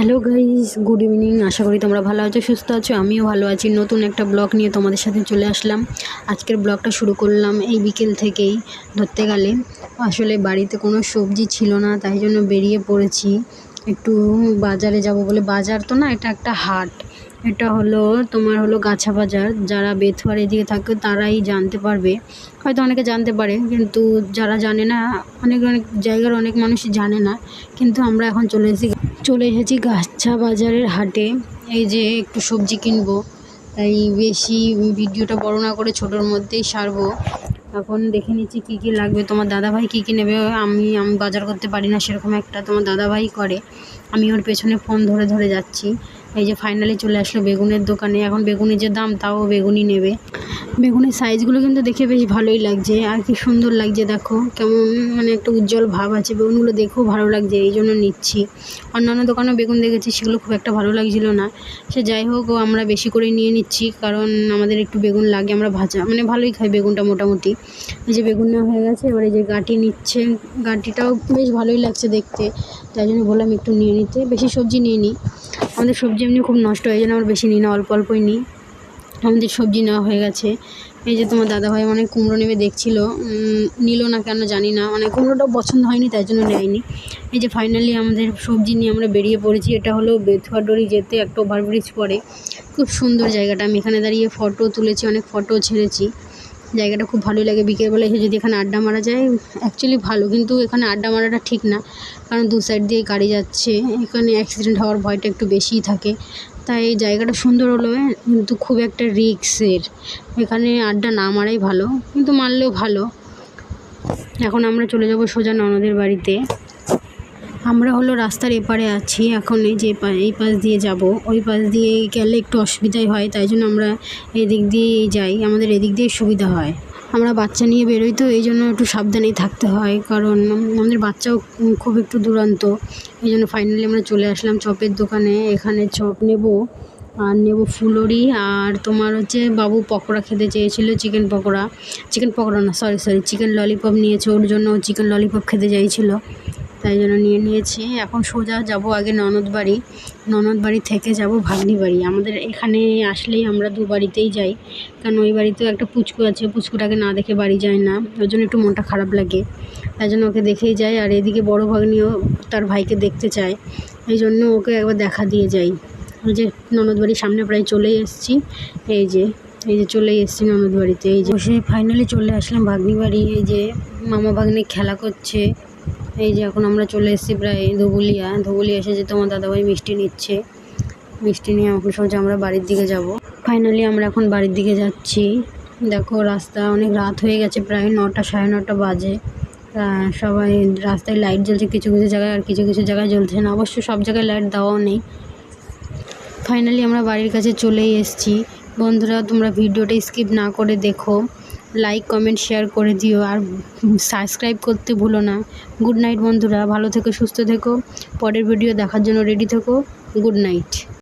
Hello guys good evening আশা করি তোমরা ভালো আছো, সুস্থ আছো। আমিও ভালো আছি। নতুন একটা ব্লগ নিয়ে তোমাদের সাথে চলে আসলাম। আজকের ব্লগটা শুরু করলাম এই বিকেল থেকেই, ধরতে গেলে। আসলে বাড়িতে কোনো সবজি ছিল না, তাই জন্য বেরিয়ে পড়েছি। একটু বাজারে যাব বলে, বাজার তো না, এটা একটা হাট। এটা হলো, তোমার হলো গাছা বাজার। যারা বেথুয়ার এদিকে থাকে, তারাই জানতে পারবে। হয়তো অনেকে জানতে পারে, কিন্তু যারা জানে না, অনেক অনেক জায়গার অনেক মানুষই জানে না। কিন্তু আমরা এখন চলে এসেছি চলে এসেছি গাছা বাজারের হাটে। এই যে একটু সবজি কিনবো, তাই বেশি ভিডিওটা বড় না করে ছোটোর মধ্যেই সারবো। এখন দেখে নিচ্ছি কী কী লাগবে। তোমার দাদাভাই কী কী নেবে? আমি আমি বাজার করতে পারি না, সেরকম একটা তোমার দাদাভাই করে। আমি ওর পেছনে ফোন ধরে ধরে যাচ্ছি। এই যে ফাইনালি চলে আসলো বেগুনের দোকানে। এখন বেগুনের যে দাম, তাও বেগুনই নেবে। বেগুনের সাইজগুলো কিন্তু দেখে বেশ ভালোই লাগছে। আর কি সুন্দর লাগছে, দেখো। কেমন মানে একটা উজ্জ্বল ভাব আছে। বেগুনগুলো দেখেও ভালো লাগছে, এই জন্য নিচ্ছি। অন্যান্য দোকানেও বেগুন দেখেছি, সেগুলো খুব একটা ভালো লাগছিল না। সে যাই হোক আমরা বেশি করে নিয়ে নিচ্ছি, কারণ আমাদের একটু বেগুন লাগে, আমরা ভাজা মানে ভালোই খাই বেগুনটা মোটামুটি। এই যে বেগুন নেওয়া হয়ে গেছে, এবার যে গাঁটি নিচ্ছে। গাঁটিটাও বেশ ভালোই লাগছে দেখতে। তাই জন্য বললাম একটু নিয়ে নিতে। বেশি সবজি নিয়ে নিই আমাদের সবজি এমনি খুব নষ্ট হয়ে যায় আমরা বেশি নিই না, অল্প অল্পই নিই। আমাদের সবজি নেওয়া হয়ে গেছে। এই যে তোমার দাদাভাই মানে কুমড়ো নেবে দেখছিল নিল না কেন জানি না মানে কুমড়োটাও পছন্দ হয়নি, তাই জন্য নেয়নি। এই যে ফাইনালি আমাদের সবজি নিয়ে আমরা বেরিয়ে পড়েছি, এটা হলো বেথুয়াডরি যেতে, একটা ওভারব্রিজ পড়ে খুব সুন্দর জায়গাটা, আমি এখানে দাঁড়িয়ে ফটো তুলেছি, অনেক ফটো ছেড়েছি। জায়গাটা খুব ভালোই লাগে। বিকেলবেলা এসে যদি এখানে আড্ডা মারা যায় অ্যাকচুয়ালি ভালো, কিন্তু এখানে আড্ডা মারাটা ঠিক না। কারণ দু সাইড দিয়ে গাড়ি যাচ্ছে, এখানে অ্যাক্সিডেন্ট হওয়ার ভয়টা একটু বেশিই থাকে। তাই এই জায়গাটা সুন্দর হলো, কিন্তু খুব একটা রিক্সের এখানে আড্ডা না মারাই ভালো, কিন্তু মারলেও ভালো। এখন আমরা চলে যাব সোজা ননদের বাড়িতে। আমরা হলো রাস্তার এপারে আছি, এখন এই যে এই পাশ দিয়ে যাব। ওই পাশ দিয়ে গেলে একটু অসুবিধাই হয়, তাই জন্য আমরা এদিক দিয়েই যাই, আমাদের এদিক দিয়ে সুবিধা হয়। আমরা বাচ্চা নিয়ে বেরোই তো, এই জন্য একটু সাবধানেই থাকতে হয়, কারণ আমাদের বাচ্চাও খুব একটু দুরন্ত। এই জন্য ফাইনালি আমরা চলে আসলাম চপের দোকানে, এখানে চপ নেব, আর নেব ফুলরি আর তোমার হচ্ছে বাবু পকোড়া খেতে চেয়েছিলো চিকেন পকোড়া। চিকেন পকোড়া না সরি সরি চিকেন ললিপপ নিয়েছে, ওর জন্য চিকেন ললিপপ খেতে চাইছিলো। তাই জন্য নিয়ে নিয়েছি। এখন সোজা যাব আগে ননদ বাড়ি। ননদ বাড়ি থেকে যাব ভাগ্নি বাড়ি। আমাদের এখানে আসলেই আমরা দু বাড়িতেই যাই। কারণ ওই বাড়িতেও একটা পুচকু আছে। পুচকুটাকে না দেখে বাড়ি যায় না। ওই জন্য একটু মনটা খারাপ লাগে। তাই জন্য ওকে দেখেই যাই। আর এদিকে বড় ভাগ্নিও তার ভাইকে দেখতে চায়। এই জন্য ওকে একবার দেখা দিয়ে যাই। ওই যে ননদ বাড়ির সামনে প্রায় চলেই এসেছি। এই যে এই যে চলেই এসেছি ননদ বাড়িতে। এই যে বসে ফাইনালি চলে আসলাম ভাগ্নি বাড়ি। এই যে মামা ভাগ্নি খেলা করছে। এই যে এখন আমরা চলে এসেছি প্রায় ধুবুলিয়া। ধুবুলিয়া এসে যে তোমার দাদাভাই মিষ্টি নিচ্ছে। মিষ্টি নিয়ে এখন সোজা আমরা বাড়ির দিকে যাব। ফাইনালি আমরা এখন বাড়ির দিকে যাচ্ছি। দেখো রাস্তা অনেক রাত হয়ে গেছে, প্রায় নটা, সাড়ে নটা বাজে। সবাই রাস্তায় লাইট জ্বলছে, কিছু কিছু জায়গায় আর কিছু কিছু জায়গায় জ্বলছে না। অবশ্য সব জায়গায় লাইট দেওয়াও নেই। ফাইনালি আমরা বাড়ির কাছে চলেই এসেছি। বন্ধুরা, তোমরা ভিডিওটা স্কিপ না করে দেখো। লাইক কমেন্ট শেয়ার করে দিও আর সাবস্ক্রাইব করতে ভুলো না। গুড নাইট বন্ধুরা। ভালো থেকো, সুস্থ থেকো। পরের ভিডিও দেখার জন্য রেডি থেকো। Good night